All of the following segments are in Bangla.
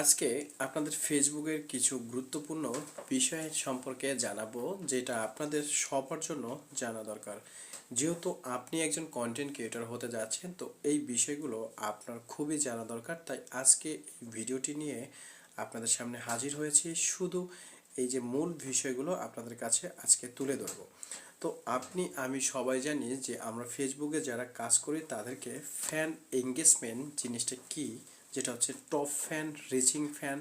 আজকে আপনাদের ফেসবুকের কিছু গুরুত্বপূর্ণ বিষয় সম্পর্কে জানাব, যেটা আপনাদের সবার জন্য জানা দরকার। যেহেতু আপনি একজন কন্টেন্ট ক্রিয়েটর হতে যাচ্ছেন, তো এই বিষয়গুলো আপনার খুবই জানা দরকার। তাই আজকে এই ভিডিওটি নিয়ে আপনাদের সামনে হাজির হয়েছি। শুধু এই যে মূল বিষয়গুলো আপনাদের কাছে আজকে তুলে ধরবো। তো আপনি, আমি সবাই জানি যে আমরা ফেসবুকে যারা কাজ করি, তাদেরকে ফ্যান এঙ্গেজমেন্ট জিনিসটা কি? যেটা হচ্ছে টপ ফ্যান রিচিং ফ্যান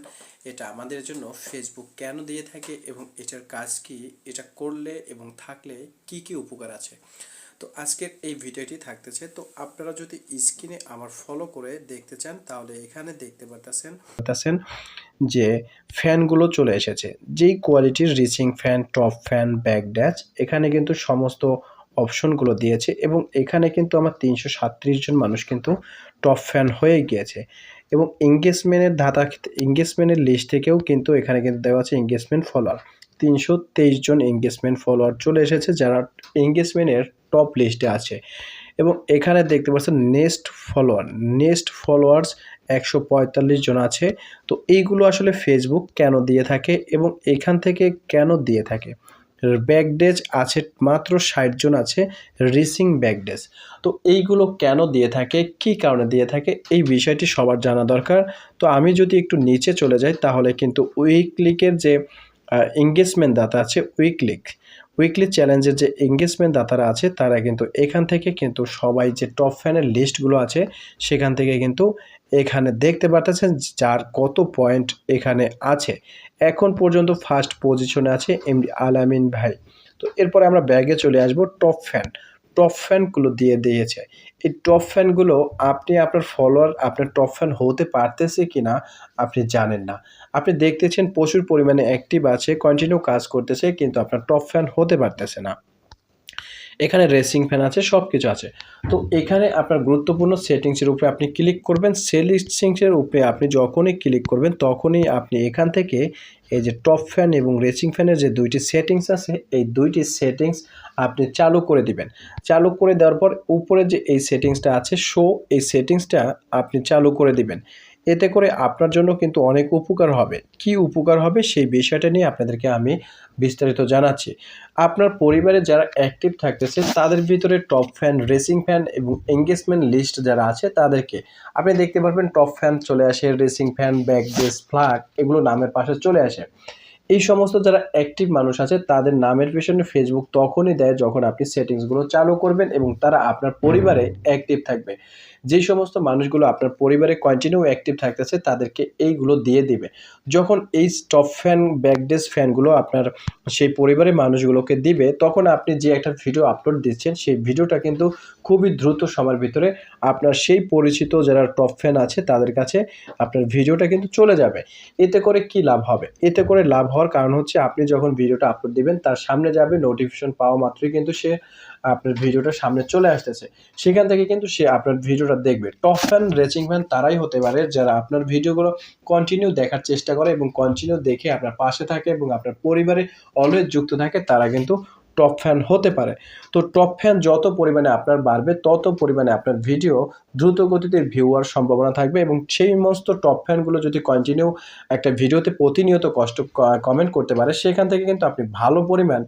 এটা আমাদের জন্য ফেসবুক কেন দিয়ে থাকে এবং এটার কাজ কি, এটা করলে এবং থাকলে কি কি উপকার আছে? তো আজকের এই ভিডিওটি থাকতেছে। তো আপনারা যদি স্ক্রিনে আমার ফলো করে দেখতে চান, তাহলে এখানে দেখতে পারতেছেন পারতেছেন যে ফ্যানগুলো চলে এসেছে। যেই কোয়ালিটির rising fan top fan badge এখানে কিন্তু সমস্ত অপশনগুলো দিয়েছে এবং এখানে কিন্তু আমার তিনশো জন মানুষ কিন্তু টপ ফ্যান হয়ে গিয়েছে। এবং এঙ্গেজমেন্টের ধাতা এঙ্গেজমেন্টের লিস্ট থেকেও কিন্তু এখানে কিন্তু দেওয়া আছে এঙ্গেজমেন্ট ফলোয়ার তিনশো তেইশ জন এঙ্গেজমেন্ট ফলোয়ার চলে এসেছে যারা এঙ্গেজমেন্টের টপ লিস্টে আছে। এবং এখানে দেখতে পাচ্ছেন নেক্সট ফলোয়ার নেক্সট ফলোয়ার্স একশো পঁয়তাল্লিশ জন আছে। তো এইগুলো আসলে ফেসবুক কেন দিয়ে থাকে এবং এখান থেকে কেন দিয়ে থাকে? ব্যাকডেজ আছে মাত্র ষাট জন আছে রিসিং ব্যাকডেজ তো এইগুলো কেন দিয়ে থাকে? কি কারণে দিয়ে থাকে? এই বিষয়টি সবার জানা দরকার। তো আমি যদি একটু নিচে চলে যাই, তাহলে কিন্তু উইকলিকের যে এঙ্গেজমেন্ট দাতা আছে উইকলিক উইকলি চ্যালেঞ্জের যে এঙ্গেজমেন্ট দাতারা আছে, তারা কিন্তু এখান থেকে কিন্তু সবাই যে টপ ফ্যানের লিস্টগুলো আছে, সেখান থেকে কিন্তু এখানে দেখতে পারতেছেন যার কত পয়েন্ট এখানে আছে। এখন পর্যন্ত ফার্স্ট পজিশনে আছে এমডি আলামিন ভাই। তো এরপরে আমরা ব্যাগে চলে আসব টপ ফ্যান টপ ফ্যানগুলো দিয়ে দিয়েছে। এই টপ ফ্যানগুলো আপনি আপনার ফলোয়ার আপনার টপ ফ্যান হতে পারতেছে কি না আপনি জানেন না। আপনি দেখতেছেন প্রচুর পরিমাণে অ্যাক্টিভ আছে কন্টিনিউ কাজ করতেছে, কিন্তু আপনার টপ ফ্যান হতে পারতেছে না। এখানে রেসিং ফ্যান আছে সব কিছু আছে। তো এখানে আপনার গুরুত্বপূর্ণ সেটিংসের উপরে আপনি ক্লিক করবেন সেটিংসের উপরে আপনি যখনই ক্লিক করবেন, তখনই আপনি এখান থেকে এই যে টপ ফ্যান এবং রেসিং ফ্যানের যে দুইটি সেটিংস আছে, এই দুইটি সেটিংস আপনি চালু করে দিবেন। চালু করে দেওয়ার পর উপরে যে এই সেটিংসটা আছে শো এই সেটিংসটা আপনি চালু করে দিবেন। এতে করে আপনার জন্য কিন্তু অনেক উপকার হবে। কি উপকার হবে সেই বিষয়টা নিয়ে আপনাদেরকে আমি বিস্তারিত জানাচ্ছি। আপনার পরিবারে যারা অ্যাক্টিভ থাকতেছে, তাদের ভিতরে টপ ফ্যান রেসিং ফ্যান এবং এঙ্গেজমেন্ট লিস্ট যারা আছে, তাদেরকে আপনি দেখতে পারবেন টপ ফ্যান চলে আসে rising fan badges flag এগুলো নামের পাশে চলে আসে। এই সমস্ত যারা অ্যাক্টিভ মানুষ আছে তাদের নামের পেছনে ফেসবুক তখনই দেয় যখন আপনি সেটিংসগুলো চালু করবেন এবং তারা আপনার পরিবারে অ্যাক্টিভ থাকবে। যেই সমস্ত মানুষগুলো আপনার পরিবারে কন্টিনিউ অ্যাক্টিভ থাকতেছে তাদেরকে এইগুলো দিয়ে দিবে। যখন এই স্টপ ফ্যান ব্যাকডেস ফ্যানগুলো আপনার সেই পরিবারের মানুষগুলোকে দিবে তখন আপনি যে একটা ভিডিও আপলোড দিচ্ছেন সেই ভিডিওটা কিন্তু খুবই দ্রুত সময়ের ভিতরে আপনার সেই পরিচিত যারা টপ ফ্যান আছে তাদের কাছে আপনার ভিডিওটা কিন্তু চলে যাবে। এতে করে কি লাভ হবে? এতে করে লাভ হওয়ার কারণ হচ্ছে আপনি যখন ভিডিওটা আপলোড দিবেন, তার সামনে যাবে নোটিফিকেশন পাওয়া মাত্রই কিন্তু সে আপনার ভিডিওটা সামনে চলে আসতেছে। সেখান থেকে কিন্তু সে আপনার ভিডিওটা দেখবে। টপ ফ্যান রেচিং ফ্যান তারাই হতে পারে যারা আপনার ভিডিওগুলো কন্টিনিউ দেখার চেষ্টা করে এবং কন্টিনিউ দেখে আপনার পাশে থাকে এবং আপনার পরিবারে অলওয়েজ যুক্ত থাকে, তারা কিন্তু টপ ফ্যান হতে পারে। তো টপ ফ্যান যত পরিমাণে আপনার বাড়বে, তত পরিমাণে আপনার ভিডিও দ্রুত গতিতে ভিউ হওয়ার সম্ভাবনা থাকবে এবং সেই সমস্ত টপ ফ্যানগুলো যদি কন্টিনিউ একটা ভিডিওতে প্রতিনিয়ত কষ্ট কমেন্ট করতে পারে, সেখান থেকে কিন্তু আপনি ভালো পরিমাণ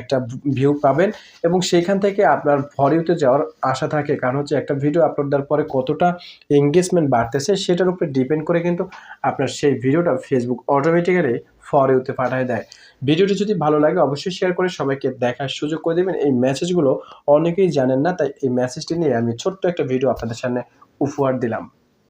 একটা ভিউ পাবেন এবং সেখান থেকে আপনার ভরিউতে যাওয়ার আশা থাকে। কারণ হচ্ছে একটা ভিডিও আপলোড দেওয়ার পরে কতটা এঙ্গেজমেন্ট বাড়তেছে, সেটার উপরে ডিপেন্ড করে কিন্তু আপনার সেই ভিডিওটা ফেসবুক অটোমেটিক্যালি ফর ইউতে পাঠিয়ে দেয়। ভিডিওটি যদি ভালো লাগে, অবশ্যই শেয়ার করে সবাইকে দেখার সুযোগ করে দেবেন। এই মেসেজগুলো অনেকেই জানেন না, তাই এই মেসেজটি নিয়ে আমি ছোট্ট একটা ভিডিও আপনাদের সামনে উপহার দিলাম।